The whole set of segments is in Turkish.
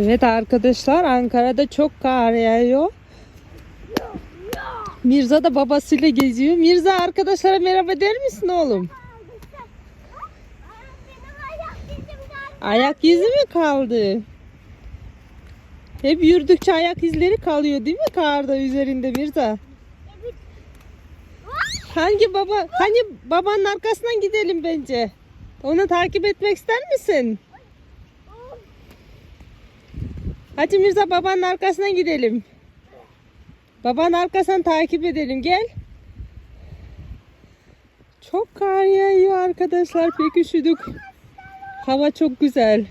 Evet arkadaşlar Ankara'da çok kar yağıyor. Mirza da babasıyla geziyor. Mirza arkadaşlara merhaba der misin oğlum? Ayak izi mi kaldı? Hep yürüdükçe ayak izleri kalıyor değil mi karda üzerinde Mirza? Hangi baba? Hani babanın arkasından gidelim bence. Onu takip etmek ister misin? Hadi Mirza babanın arkasından gidelim. Babanın arkasından takip edelim gel. Çok kar yağıyor arkadaşlar pek üşüdük. Hava çok güzel.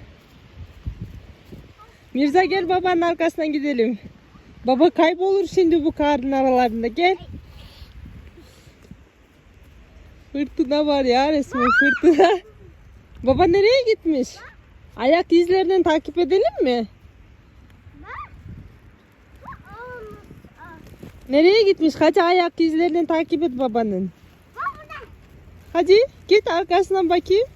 Mirza gel babanın arkasından gidelim. Baba kaybolur şimdi bu karın aralarında gel. Fırtına var ya resmen fırtına. Baba nereye gitmiş? Ayak izlerinden takip edelim mi? Nereye gitmiş? Hadi ayak izlerinden takip et babanın. Hadi git arkasından bakayım.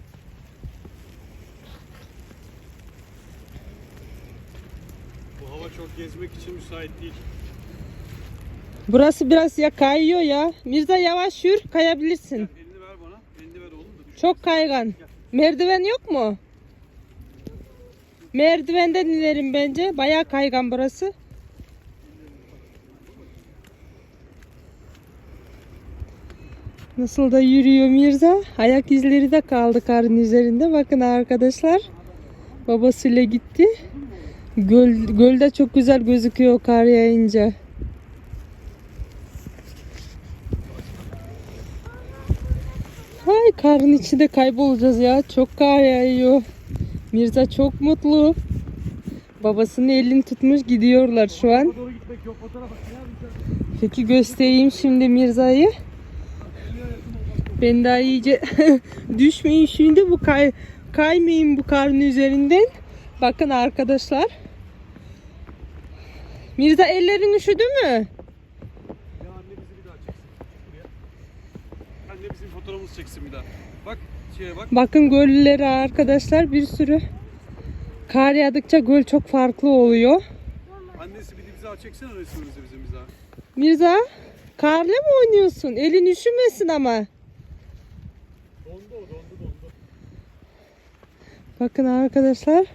Bu hava çok gezmek için müsait değil. Burası biraz ya kayıyor ya. Mirza yavaş yürü kayabilirsin. Elini ver bana. Elini ver oğlum da. Çok kaygan. Merdiven yok mu? Merdivenden inerim bence. Bayağı kaygan burası. Nasıl da yürüyor Mirza. Ayak izleri de kaldı karın üzerinde. Bakın arkadaşlar. Babasıyla gitti. Göl, gölde çok güzel gözüküyor kar yağınca. Ay karın içinde kaybolacağız ya. Çok kar yağıyor. Mirza çok mutlu. Babasının elini tutmuş gidiyorlar şu an. Peki göstereyim şimdi Mirza'yı. Ben daha iyice düşmeyin şimdi bu kay kaymayın bu karın üzerinden. Bakın arkadaşlar. Mirza ellerin üşüdü mü? Ya anne bizi bir daha çeksin. Buraya. Anne bizim fotoğrafımızı çeksin bir daha. Bak şeye bak. Bakın göllere arkadaşlar bir sürü kar yağdıkça göl çok farklı oluyor. Annesi bir bize çeksene resmimizi bizim daha. Mirza karla mı oynuyorsun? Elin üşümesin ama. Dondu o dondu dondu. Bakın arkadaşlar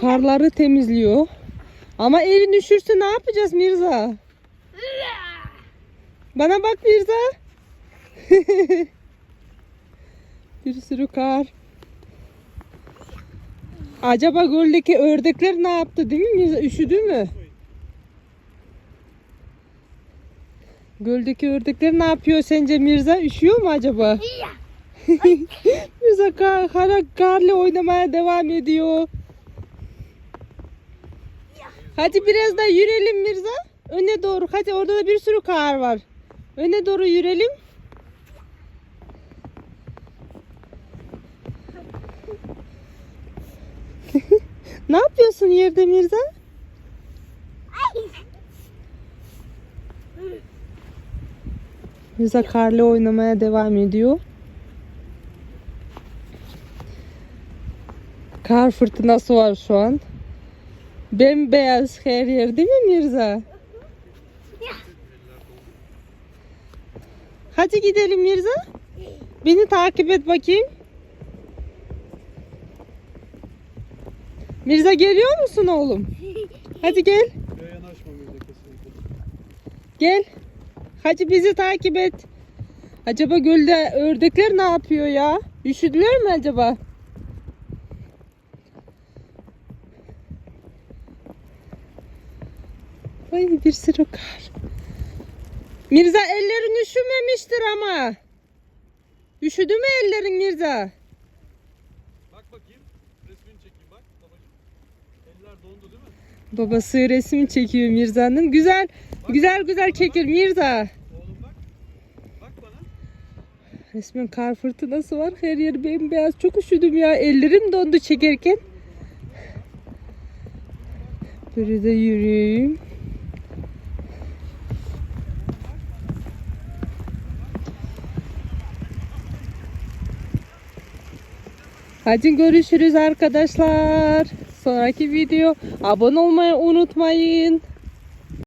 karları temizliyor. Ama elin üşürse ne yapacağız Mirza? Bana bak Mirza. Bir sürü kar. Acaba göldeki ördekler ne yaptı değil mi Mirza? Üşüdü mü? Göldeki ördekler ne yapıyor sence Mirza? Üşüyor mu acaba? Mirza kar, hala karla oynamaya devam ediyor. Hadi biraz da yürüyelim Mirza. Öne doğru. Hadi orada da bir sürü kar var. Öne doğru yürüyelim. ne yapıyorsun yerde Mirza? Mirza karla oynamaya devam ediyor. Kar fırtınası var şu an. Bembeyaz her yer değil mi Mirza? Hadi gidelim Mirza. Beni takip et bakayım. Mirza geliyor musun oğlum? Hadi gel. Gel. Hadi bizi takip et. Acaba gölde ördekler ne yapıyor ya? Üşüdüler mi acaba? Ay bir sürü kar. Mirza ellerin üşümemiştir ama. Üşüdü mü ellerin Mirza? Bak bakayım. Resmini çekeyim bak babacığım. Eller dondu değil mi? Babası resim çekiyor Mirza'nın. Güzel, güzel güzel çekil Mirza. Oğlum bak. Bak bana. Resmen kar fırtınası var. Her yer bembeyaz. Çok üşüdüm ya. Ellerim dondu çekerken. Böyle de yürüyeyim. Hadi görüşürüz arkadaşlar. sonraki video. Abone olmayı unutmayın.